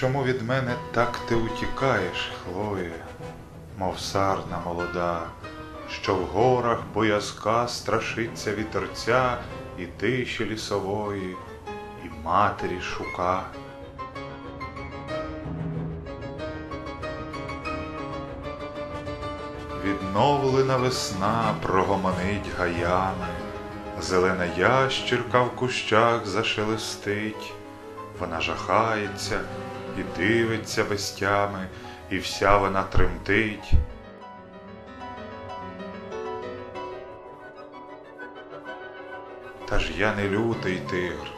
Чому від мене так ти утікаєш, Хлоє, мов сарна молода, що в горах боязка страшиться вітерця і тиші лісової, і матері шука. Відновлена весна прогомонить гаями, зелена ящірка в кущах зашелестить, вона жахається і дивиться без тями, і вся вона тремтить. Та ж я не лютий тигр,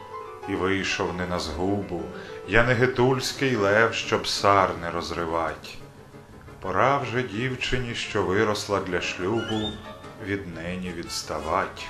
і вийшов не на згубу, я не гетульський лев, щоб сар не розривать. Пора вже дівчині, що виросла для шлюбу, від нині відставать.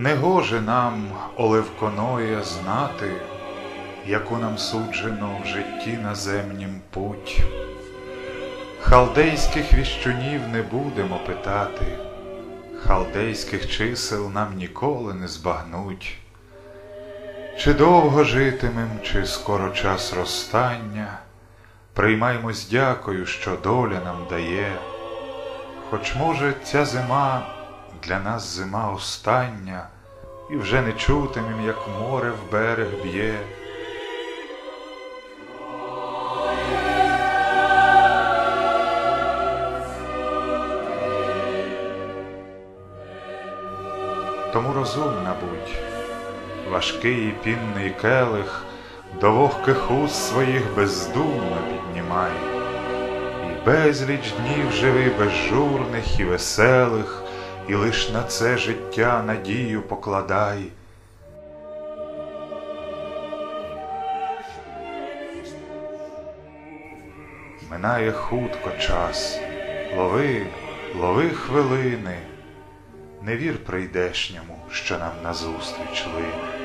Негоже нам, Оливконоє, знати, яку нам суджено в житті наземнім путь. Халдейських віщунів не будемо питати, халдейських чисел нам ніколи не збагнуть. Чи довго житимем, чи скоро час розстання, приймаймо з дякою, що доля нам дає, хоч, може, ця зима для нас зима остання, і вже не чутимем, як море в берег б'є. Тому розумна будь, важкий і пінний келих до вогких уст своїх бездумно піднімай, і безліч днів живи безжурних і веселих, і лиш на це життя надію покладай. Минає хутко час, лови, лови хвилини, не вір прийдешньому, що нам назустріч лине.